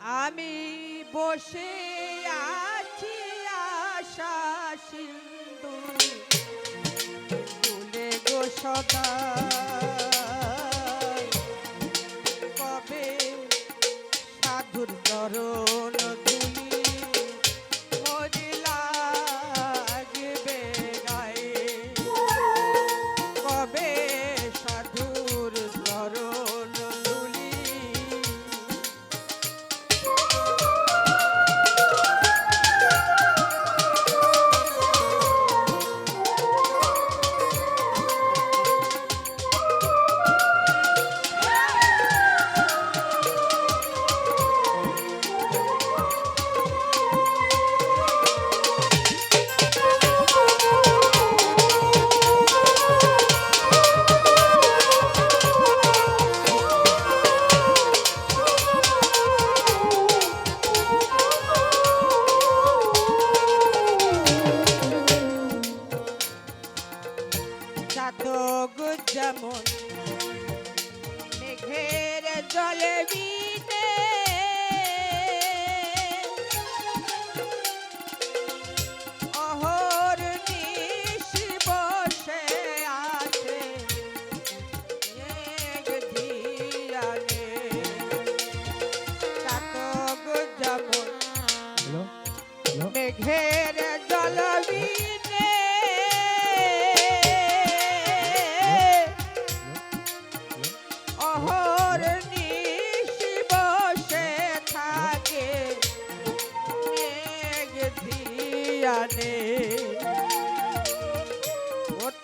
আমি বসে আছি আশা সিন্ধু। বলে গো সদা কবে সাধুর চরণ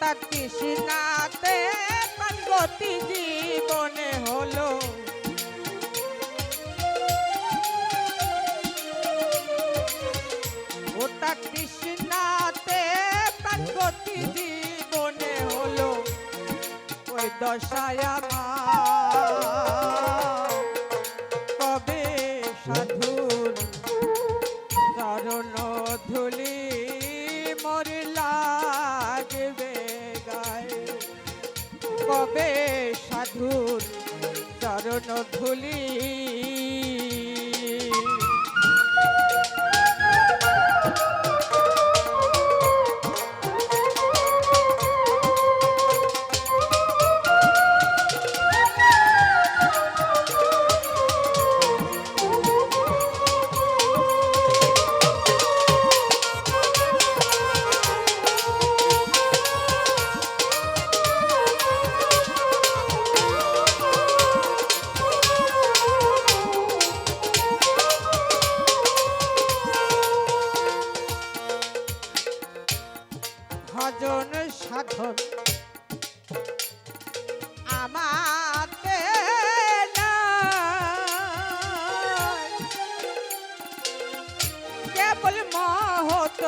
তার তৃষ্ণাতে গতি জীবনে হলো। দশায় আমার। কবে সাধুর চরণ ধুলি মর লাগবে গায়ে? কবে সাধুর চরণ ধুলি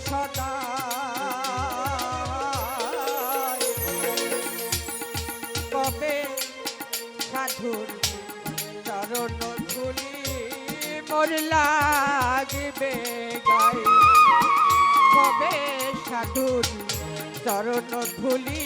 সদা কবে সাধুর চরণ ধুলি মোর লাগবে গাই কবে সাধুর চরণ ধুলি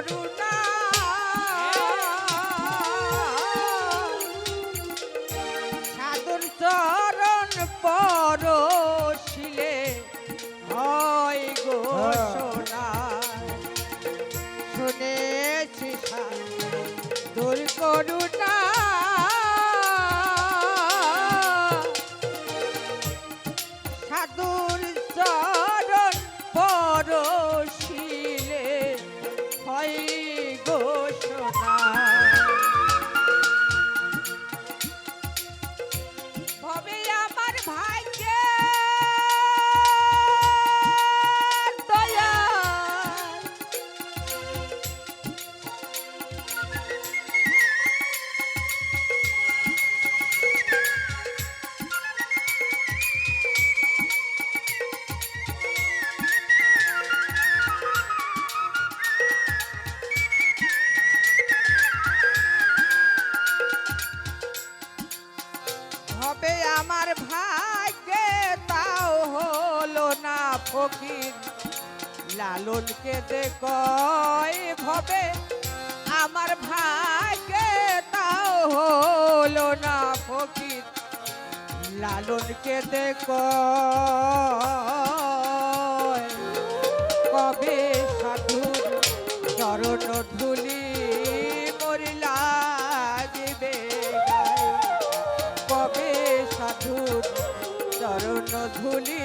মরুর ফকির, লালনকে দেখয় ভবে, আমার ভাগ্যে তাও হলো না ফকির, লালনকে দেখ কবে সাধুর চরণ ধুলি মরি লাগবে কবে সাধুর চরণ ধুলি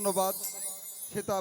ধন্যবাদ। সেটা